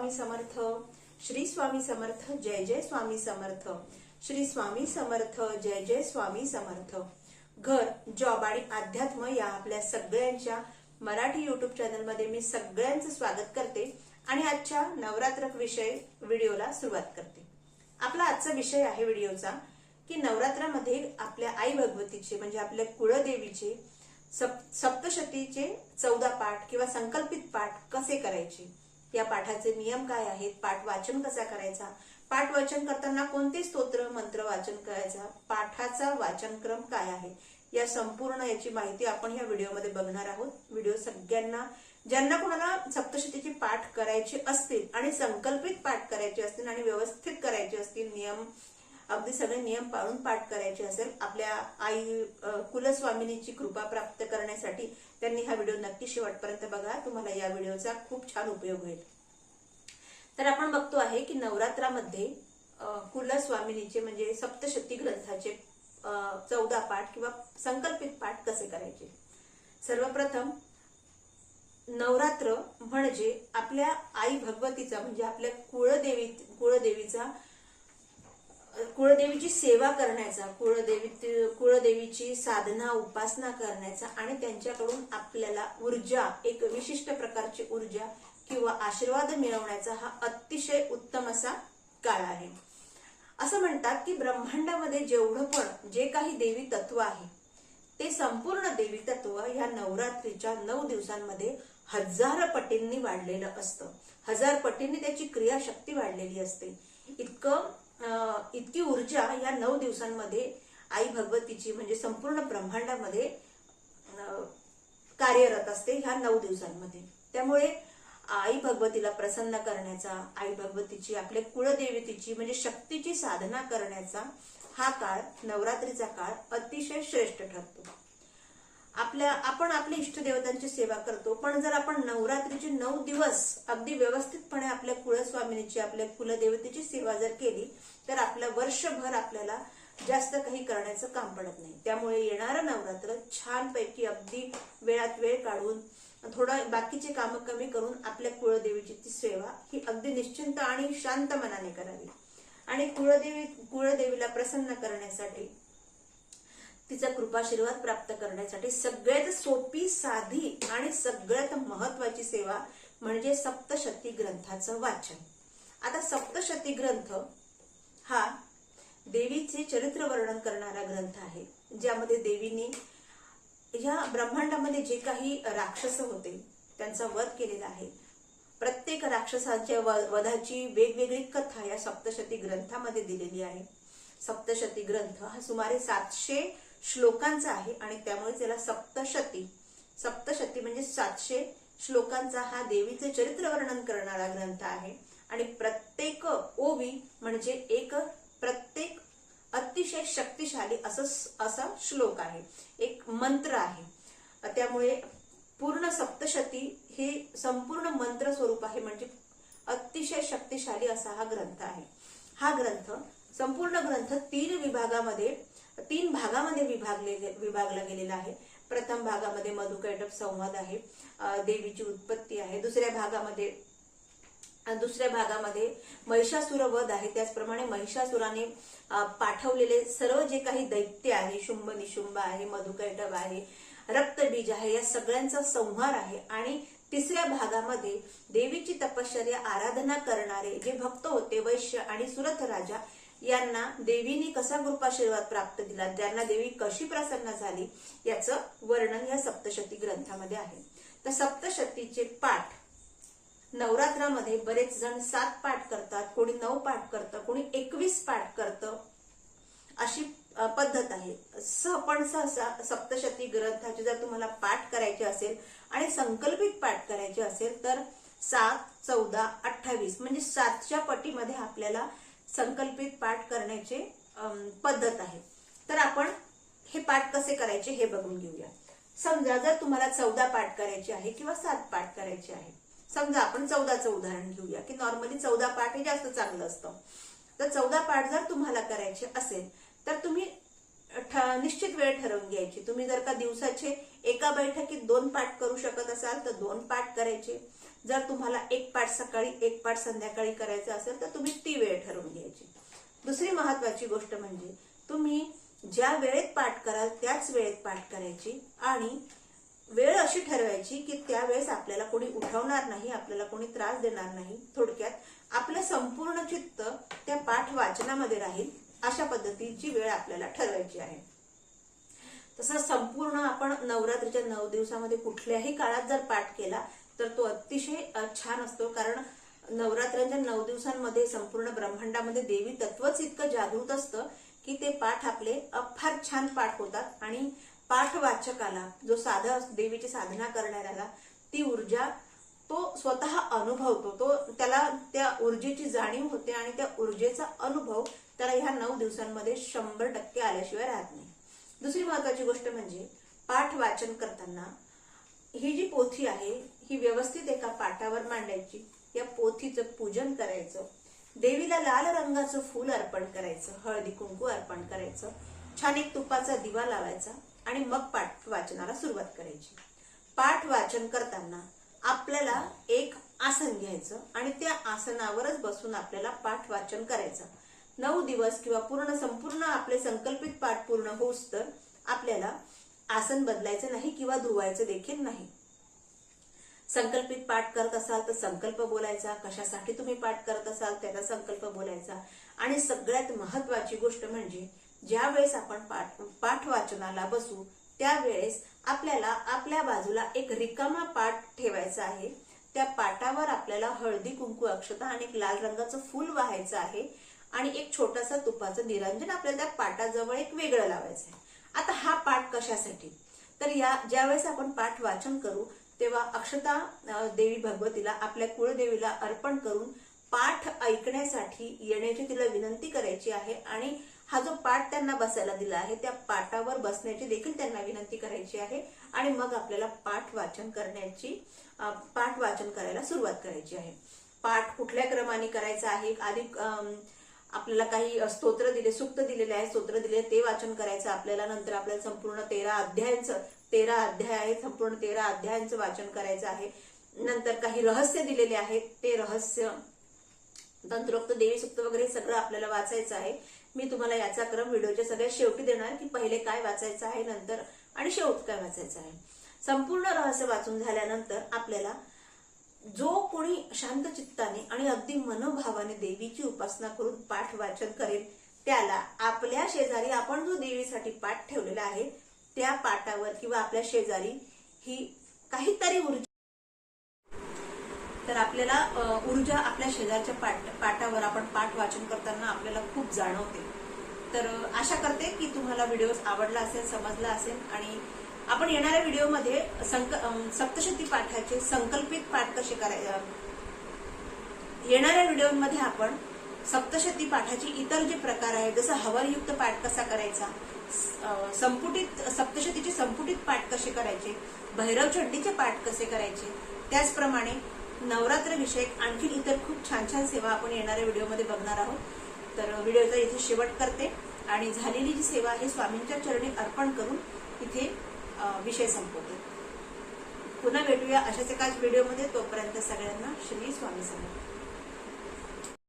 स्वामी समर्थ श्री स्वामी समर्थ जय जय स्वामी समर्थ. श्री स्वामी समर्थ जय जय स्वामी समर्थ. घर जॉब आणि अध्यात्म या आपल्या सगळ्यांच्या मराठी युट्यूब चॅनलमध्ये मी सगळ्यांचं स्वागत करते आणि आजच्या नवरात्र विषय व्हिडिओला सुरुवात करते. आपला आजचा विषय आहे व्हिडिओचा की नवरात्रामध्ये आपल्या आई भगवतीचे म्हणजे आपल्या कुळदेवीचे सप- सप्तशतीचे चौदा पाठ किंवा संकल्पित पाठ कसे करायचे? या पाठाचे नियम काय आहेत? पाठ वाचन कसा करायचा? पाठ वाचन करताना कोणते स्तोत्र मंत्र वाचन करायचा? पाठाचा वाचनक्रम काय आहे? या संपूर्ण याची माहिती आपण या व्हिडिओमध्ये बघणार आहोत. व्हिडिओ सगळ्यांना ज्यांना कोणाला सप्तशतीचे पाठ करायचे असतील आणि संकल्पित पाठ करायचे असतील आणि व्यवस्थित करायचे असतील नियम अगदी सगळे नियम पाळून पाठ करायचे असेल आपल्या आई कुलस्वामिनीची कृपा प्राप्त करण्यासाठी त्यांनी हा व्हिडिओ नक्की शेवटपर्यंत बघा. तुम्हाला या व्हिडिओचा खूप छान उपयोग होईल. तर आपण बघतो आहे की नवरात्रामध्ये कुलस्वामिनीचे म्हणजे सप्तशती ग्रंथाचे चौदा पाठ किंवा संकल्पित पाठ कसे करायचे? सर्वप्रथम नवरात्र म्हणजे आपल्या आई भगवतीचा म्हणजे आपल्या कुळदेवी कुळदेवीचा कुळदेवीची सेवा करण्याचा कुळदेवी कुळदेवीची साधना उपासना करण्याचा आणि त्यांच्याकडून आपल्याला ऊर्जा एक विशिष्ट प्रकारची ऊर्जा किंवा आशीर्वाद मिळवण्याचा हा अतिशय उत्तम असा काळ आहे. असं म्हणतात की ब्रह्मांडामध्ये जेवढं पण जे काही देवी तत्व आहे ते संपूर्ण देवी तत्व ह्या नवरात्रीच्या नऊ दिवसांमध्ये हजार पटींनी वाढलेलं असतं. हजार पटींनी त्याची क्रियाशक्ती वाढलेली असते. इतकं इतकी ऊर्जा या नऊ दिवसांमध्ये आई भगवतीची म्हणजे संपूर्ण ब्रह्मांडामध्ये कार्यरत असते ह्या नऊ दिवसांमध्ये. त्यामुळे आई भगवतीला प्रसन्न करण्याचा आई भगवतीची आपल्या कुळदेवतेची म्हणजे शक्तीची साधना करण्याचा हा काळ नवरात्रीचा काळ अतिशय श्रेष्ठ ठरतो. आपल्या आपण आपल्या इष्टदेवतांची सेवा करतो. पण जर आपण नवरात्रीचे नऊ दिवस अगदी व्यवस्थितपणे आपल्या कुळस्वामिनीची आपल्या कुलदेवतेची सेवा जर केली तर आपलं वर्षभर आपल्याला जास्त काही करण्याचं काम पडत नाही. त्यामुळे येणारं नवरात्र छानपैकी अगदी वेळात वेळ काढून थोडं बाकीचे कामं कमी करून आपल्या कुळदेवीची ती सेवा ही अगदी निश्चिंत आणि शांत मनाने करावी. आणि कुळदेवी कुळदेवीला प्रसन्न करण्यासाठी तिचा कृपाशीर्वाद प्राप्त करण्यासाठी सगळ्यात सोपी साधी आणि सगळ्यात महत्वाची सेवा म्हणजे सप्तशती ग्रंथाचं वाचन. आता सप्तशती ग्रंथ हा देवीचे चरित्र वर्णन करणारा ग्रंथ आहे ज्यामध्ये देवीने ह्या ब्रह्मांडामध्ये जे काही राक्षस होते त्यांचा वध केलेला आहे. प्रत्येक राक्षसांच्या व- वधाची वेगवेगळी कथा या सप्तशती ग्रंथामध्ये दिलेली आहे. सप्तशती ग्रंथ हा सुमारे सातशे श्लोकांचा आहे आणि त्यामुळे त्याला सप्तशती. सप्तशती म्हणजे सातशे श्लोकांचा हा देवीचे चरित्र वर्णन करणारा ग्रंथ आहे. आणि प्रत्येक ओवी म्हणजे एक प्रत्येक अतिशय शक्तिशाली असं असा श्लोक आहे. एक मंत्र आहे. त्यामुळे पूर्ण सप्तशती हे संपूर्ण मंत्र स्वरूप आहे म्हणजे अतिशय शक्तिशाली असा हा ग्रंथ आहे. हा ग्रंथ संपूर्ण ग्रंथ तीन विभागामध्ये तीन भागामध्ये विभागले विभागलं गेलेलं आहे. प्रथम भागामध्ये मधुकैटप संवाद आहे देवीची उत्पत्ती आहे. दुसऱ्या भागामध्ये दुसऱ्या भागामध्ये महिषासुर वध आहे. त्याचप्रमाणे महिषासुराने पाठवलेले सर्व जे काही दैत्य आहे शुंभ निशुंभ आहे मधुकैटभ आहे रक्तबीज आहे या सगळ्यांचा संहार आहे. आणि तिसऱ्या भागामध्ये देवीची तपश्चर्या आराधना करणारे जे भक्त होते वैश्य आणि सुरथ राजा यांना देवीने कसा कृपाशीर्वाद प्राप्त दिला ज्यांना देवी कशी प्रसन्न झाली याचं वर्णन या सप्तशती ग्रंथामध्ये आहे. तर सप्तशतीचे पाठ नवरात्रामध्ये बरेच जण सात पाठ करतात कोणी नऊ पाठ करतं कोणी एकवीस पाठ करतं. अशी पद्धत आहे. पण सहसा सप्तशती ग्रंथाचे जर तुम्हाला पाठ करायचे असेल आणि संकल्पित पाठ करायचे असेल तर सात चौदा अठ्ठावीस म्हणजे सातच्या पटीमध्ये आपल्याला संकल्पित पाठ करण्याचे पद्धत आहे. तर आपण हे पाठ कसे करायचे हे बघून घेऊया. समजा जर तुम्हाला चौदा पाठ करायचे आहे किंवा सात पाठ करायचे आहे. समजा आपण चौदाचं उदाहरण घेऊया की नॉर्मली चौदा पाठ हे जास्त चांगलं असतं. तर चौदा पाठ जर तुम्हाला करायचे असेल तर तुम्ही ठ- निश्चित वेळ ठरवून घ्यायची. तुम्ही जर का दिवसाचे एका बैठकीत दोन पाठ करू शकत असाल तर दोन पाठ करायचे. जर तुम्हाला एक पाठ सकाळी एक पाठ संध्याकाळी करायचं असेल तर तुम्ही ती वेळ ठरवून घ्यायची. दुसरी महत्वाची गोष्ट म्हणजे तुम्ही ज्या वेळेत पाठ कराल त्याच वेळेत पाठ करायची आणि वेळ अशी ठरवायची की त्यावेळेस आपल्याला कोणी उठवणार नाही आपल्याला कोणी त्रास देणार नाही थोडक्यात आपलं संपूर्ण चित्त त्या पाठ वाचनामध्ये राहील अशा पद्धतीची वेळ आपल्याला ठरवायची आहे. तसं संपूर्ण आपण नवरात्रीच्या नऊ दिवसामध्ये कुठल्याही काळात जर पाठ केला तर तो अतिशय छान असतो. कारण नवरात्रांच्या म्हणजे नऊ दिवसांमध्ये संपूर्ण ब्रह्मांडामध्ये देवी तत्वच इतकं जागृत असतं की ते पाठ आपले अफार फार छान पाठ होतात. आणि पाठ वाचकाला जो साधा देवीची साधना करणाऱ्याला ती ऊर्जा तो स्वतः अनुभवतो. तो त्याला त्या ऊर्जेची जाणीव होते आणि त्या ऊर्जेचा अनुभव त्याला ह्या नऊ दिवसांमध्ये शंभर टक्के आल्याशिवाय राहत नाही. दुसरी महत्वाची गोष्ट म्हणजे पाठ वाचन करताना ही जी पोथी आहे ही व्यवस्थित एका पाटावर मांडायची. या पोथीचं पूजन करायचं. देवीला लाल रंगाचं फूल अर्पण करायचं. हळदी कुंकू अर्पण करायचं. छान एक तुपाचा दिवा लावायचा आणि मग पाठ वाचनाला सुरुवात करायची. पाठ वाचन करताना आपल्याला एक आसन घ्यायचं आणि त्या आसनावरच बसून आपल्याला पाठ वाचन करायचं. नऊ दिवस किंवा पूर्ण संपूर्ण आपले संकल्पित पाठ पूर्ण होऊस तर आपल्याला आसन बदलायचं नाही किंवा धुवायचं देखील नाही. संकल्पित पाठ करत असाल तर संकल्प बोलायचा. कशासाठी तुम्ही पाठ करत असाल त्याचा संकल्प बोलायचा. आणि सगळ्यात महत्वाची गोष्ट म्हणजे ज्या वेळेस आपण पाठ पाठ वाचनाला बसू त्यावेळेस आपल्याला आपल्या बाजूला एक रिकामा पाठ ठेवायचा आहे. त्या पाटावर आपल्याला हळदी कुंकू अक्षता आणि एक लाल रंगाचं फूल वाहायचं आहे. आणि एक छोटासा तुपाचं निरंजन आपल्याला त्या पाटाजवळ एक वेगळं लावायचं आहे. आता हा पाठ कशासाठी? तर या ज्यावेळेस आपण पाठ वाचन करू तेव्हा अक्षता देवी भगवतीला आपल्या कुळदेवीला अर्पण करून पाठ ऐकण्यासाठी येण्याची तिला विनंती करायची आहे आणि हा जो पाठ त्यांना बसायला दिला आहे त्या पाटावर बसण्याची देखील त्यांना विनंती करायची आहे आणि मग आपल्याला पाठ वाचन करण्याची पाठ वाचन करायला सुरुवात करायची आहे. पाठ कुठल्या क्रमाने करायचा आहे? आधी आपल्याला काही स्तोत्र दिले सुक्त दिलेले आहे स्तोत्र दिले ते वाचन करायचं आपल्याला नंतर आपल्याला संपूर्ण तेरा अध्यायांचं तेरा अध्याय आहे संपूर्ण तेरा अध्यायांचं वाचन करायचं आहे. नंतर काही रहस्य दिलेले आहेत ते रहस्य तंत्रोक्त देवी सुक्त वगैरे सगळं आपल्याला वाचायचं आहे. मी तुम्हाला याचा क्रम व्हिडिओच्या सगळ्यात शेवटी देणार की पहिले काय वाचायचं आहे नंतर आणि शेवट काय वाचायचं आहे. संपूर्ण रहस्य वाचून झाल्यानंतर आपल्याला जो कोणी शांत चित्ताने आणि अगदी मनोभावाने देवीची उपासना करून पाठ वाचन करेल त्याला आपल्या शेजारी आपण जो देवीसाठी पाठ ठेवलेला आहे त्या पाठावर किंवा आपल्या शेजारी ही काहीतरी ऊर्जा तर आपल्याला ऊर्जा आपल्या शेजारच्या पाठ पाठावर आपण पाठ वाचन करताना आपल्याला खूप जाणवते. तर आशा करते की तुम्हाला व्हिडिओ आवडला असेल समजला असेल आणि आपण येणाऱ्या व्हिडिओमध्ये संक सप्तशती पाठाचे संकल्पित पाठ कसे करायचे येणाऱ्या व्हिडिओमध्ये आपण सप्तशती पाठाचे इतर जे प्रकार आहेत जसं हवरयुक्त पाठ कसा करायचा संपुटित सप्तशतीचे संपुटित पाठ कसे करायचे भैरव चंडीचे पाठ कसे करायचे त्याचप्रमाणे नवरात्र विषयक आणखी इतर खूप छान छान सेवा आपण येणाऱ्या व्हिडिओमध्ये बघणार आहोत. तर व्हिडिओचा इथे शेवट करते. आणि झालेली जी सेवा आहे स्वामींच्या चरणी अर्पण करून इथे विषय संपवते. पुन्हा भेटूया अशाच एकाच व्हिडिओमध्ये तोपर्यंत सगळ्यांना श्री स्वामी समर्थ